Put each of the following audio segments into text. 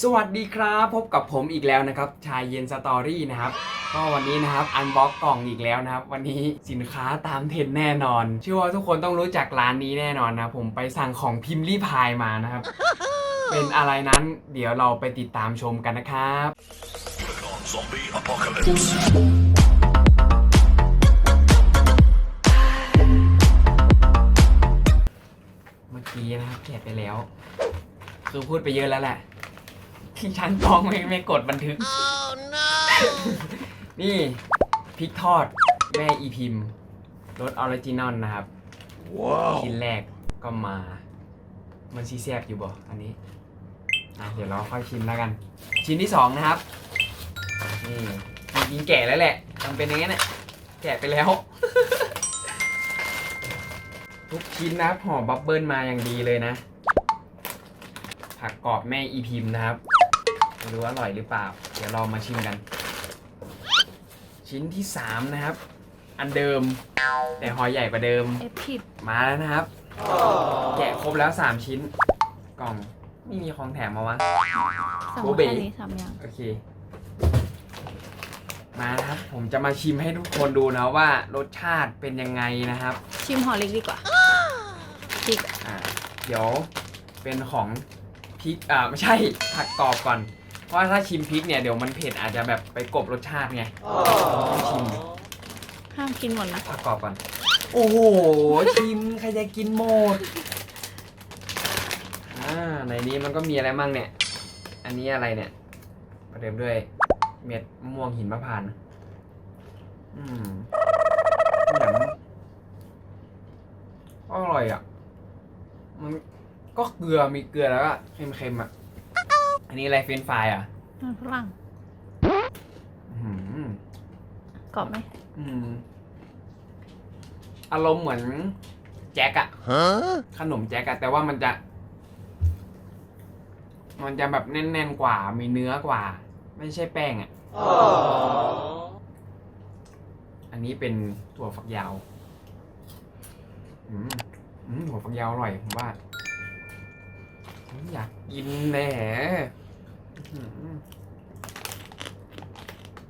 สวัสดีครับ พบกับผมอีกแล้วนะครับ ชายเย็นสตอรี่นะครับก็วันนี้นะครับอันบ็อกกล่องอีกแล้วนะครับ วันนี้สินค้าตามเทรนแน่นอน เชื่อว่าทุกคนต้องรู้จักร้านนี้แน่นอนนะผมไปสั่งของพิมพ์รีพายมานะครับ เป็นอะไรนั้นเดี๋ยวเราไปติดตามชมกันนะครับ Zombie apocalypse. เมื่อกี้นะครับแกะไปแล้ว คือพูดไปเยอะแล้วแหละ ที่ช่างกล้องไม่ไม่กดบันทึก นี่พริกทอดแม่อีพิมพ์รสออริจินอลนะครับ Wow. ชิ้นแรกก็มา มันซีแซบอยู่บ่อันนี้อะเดี๋ยวเราค่อยชิมแล้วกัน ชิ้นที่สองนะครับ นี่จริงๆแก่แล้วแหละทำเป็นอย่างนี้นแหละแก่ไปแล้ว ทุกชิ้นนะครับห่อบับเบิลมาอย่างดีเลยนะ ผักกรอบแม่อีพิมพ์นะครับ ไม่รู้ว่าอร่อยหรือเปล่า เดี๋ยวเรามาชิมกัน ชิ้นที่สามนะครับ อันเดิม แต่ห่อใหญ่กว่าเดิม เอฟผิดมาแล้วนะครับ แกะครบแล้ว3ชิ้น กล่องไม่มีของแถมมาวะ สองโบเบ๋ แค่นี้สามอย่าง โอเค มานะครับ ผมจะมาชิมให้ทุกคนดูนะว่ารสชาติเป็นยังไงนะครับ ชิมห่อเล็กดีกว่าพริกอ่า เดี๋ยวเป็นของพริกอ่าไม่ใช่ผักกรอบก่อนเพ ราะว่าถ้าชิมพริกเนี่ยเดี๋ยวมันเผ็ดอาจจะแบบไปกลบรสชาติไงต้องชิมห้ามกินหมดนะผักกรอบก่อนโอ้โหชิมใครจะกินหมดอ่าในนี้มันก็มีอะไรมั่งเนี่ย อันนี้อะไรเนี่ยประเดิมด้วย เม็ดมะม่วงหินมะพร้านต์อืมแหนมอร่อยอะ มันก็เกลือมีเกลือแล้วก็เค็มๆอะ อันนี้อะไรเฟรนช์ฟรายอะมันฝรั่งอื้อหือ กรอบไหมอืมอารมณ์เหมือนแจ็คอะ Huh? ขนมแจ็คอะแต่ว่ามันจะ มันจะแบบแน่นๆกว่า มีเนื้อกว่า ไม่ใช่แป้งอะอันนี้เป็นถั่วฝักยาว อืมอืมถั่วฝักยาวอร่อยผมว่า อืมอยากกินแหน่อื้อหือ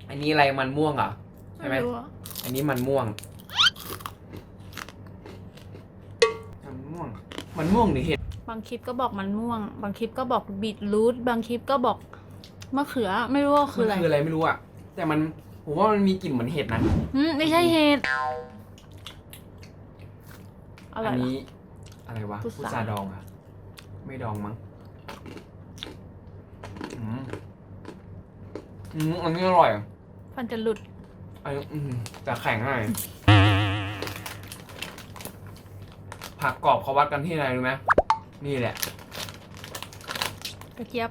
อันนี้อะไรมันม่วงเหรอใช่ไหมรู้อะอันนี้มันม่วง มันม่วง มันม่วงหรือเห็ดบางคลิปก็บอกมันม่วง บางคลิปก็บอกบีทรูทบางคลิปก็บอกมะเขือไม่รู้ว่าคืออะไรมันคืออะไรไม่รู้อะแต่มันผมว่ามันมีกลิ่นเหมือนเห็ดนะ อืมไม่ใช่เห็ดอร่อัอยเหรอ นี้อะไรวะพุทรา พุทราดองอะ ไม่ดองมั้งอืมอืมอันนี้อร่อยฟันจะหลุดอันนี้อืมแต่แข็งหน่อยผักกรอบเขาวัดกันที่ไหนรู้ไหมนี่แหละ กระเจี๊ยบ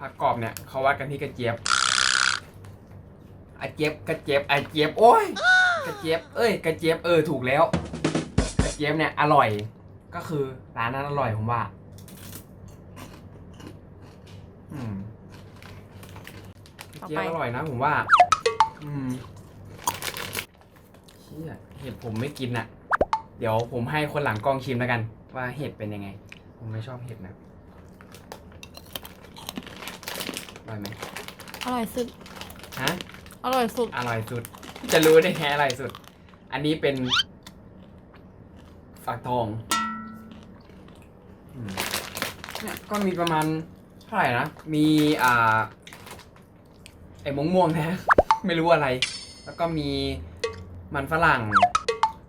ผักกรอบเนี่ยเขาวัดกันที่กระเจี๊ยบอาเจี๊ยบกระเจี๊ยบอาเจี๊ยบโอ้ยกระเจี๊ยบเอ้ยกระเจี๊ยบเออถูกแล้ว กระเจี๊ยบเนี่ยอร่อย ก็คือร้านนั้นอร่อยผมว่า อืมกระเจี๊ยบอร่อยนะผมว่า อืมเชี่ยเห็ดผมไม่กินอะเดี๋ยวผมให้คนหลังกล้องชิมแล้วกัน ว่าเห็ดเป็นยังไง ผมไม่ชอบเห็ดนะอร่อยไหมอร่อยสุด ฮะ อร่อยสุด อร่อยสุด จะรู้ได้ไงอร่อยสุด อันนี้เป็นฝักทองอืมเนี่ยก็มีประมาณ เท่าไหร่นะ มีอ่าไอ้มงม่วงๆนะ ไม่รู้อะไร แล้วก็มีมันฝรั่ง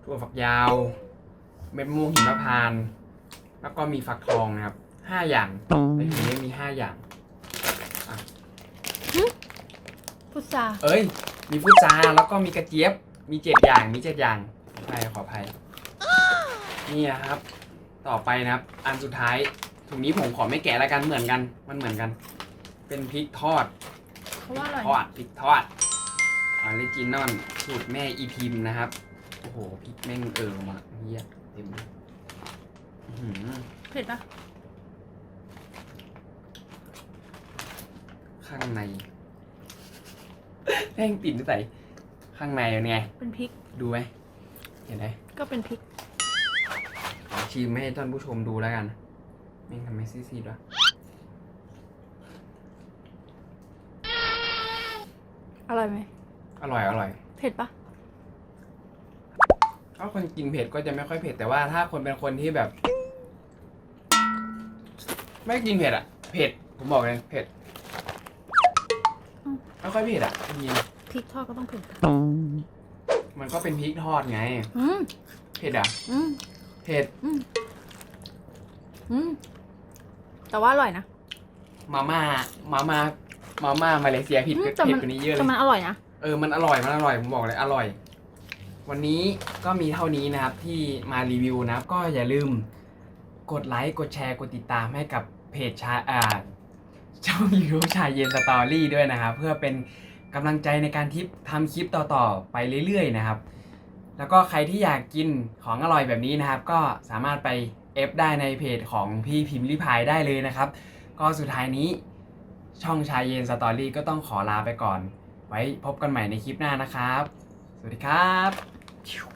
ถั่วฝักยาว เม็ดมะม่วงหิมพานต์แล้วก็มีฟักทองนะครับห้าอย่างในถุงนี้มีห้าอย่าง พุทราเอ้ย มีพุทราแล้วก็มีกระเจี๊ยบ มีเจ็ดอย่าง มีเจ็ดอย่างขออภัยขออภัยนี่นะครับ ต่อไปนะครับ อันสุดท้าย ถุงนี้ผมขอไม่แกะแล้วกันเหมือนกัน มันเหมือนกัน เป็นพริกทอดเพราะว่าอร่อยทอดพริกทอดออริจินอลสูตรแม่อีพิมพ์นะครับ โอ้โหพริกแม่งเออมาเฮียเต็มเลยอื้อหือเผ็ดปะข้างใน แม่งปิ่นใส่ข้างในเป็นไง เป็นพริกดูไหมเห็นไหมก็เป็นพริก ขอชิมให้ท่านผู้ชมดูแล้วกัน แม่งทำไมซีดๆวะอร่อยไหม อร่อยอร่อย เผ็ดปะถ้าคนกินเผ็ดก็จะไม่ค่อยเผ็ดแต่ว่าถ้าคนเป็นคนที่แบบ ไม่กินเผ็ดอะเผ็ด ผมบอกเลยเผ็ดไม่ค่อยเผ็ดอะจริงพริกทอดก็ต้องเผ็ดปะๆมันก็เป็นพริกทอดไง อืมเผ็ดอะอืมเผ็ด อืมอืม แต่ว่าอร่อยนะ มาม่ามาม่ามาม่ามาเลเซียผิดอืมเผ็ดแต่มัน กว่านี้เยอะเลแต่ย มันอร่อยนะ เออ มันอร่อย มันอร่อย ผมบอกเลย อร่อย วันนี้ก็มีเท่านี้นะครับที่มารีวิวนะครับ ก็อย่าลืมกดไลค์ กดแชร์ กดติดตามให้กับเพจชาอ่าช่องยูทูบชาเย็นสตอรี่ด้วยนะครับ เพื่อเป็นกำลังใจในการทิปทำคลิปต่อๆ ไปเรื่อยๆนะครับ แล้วก็ใครที่อยากกินของอร่อยแบบนี้นะครับ ก็สามารถไป เอฟได้ในเพจของพี่พิมพ์ลิพายได้เลยนะครับ ก็สุดท้ายนี้ช่องชายเย็นสตอรี่ก็ต้องขอลาไปก่อน ไว้พบกันใหม่ในคลิปหน้านะครับ สวัสดีครับ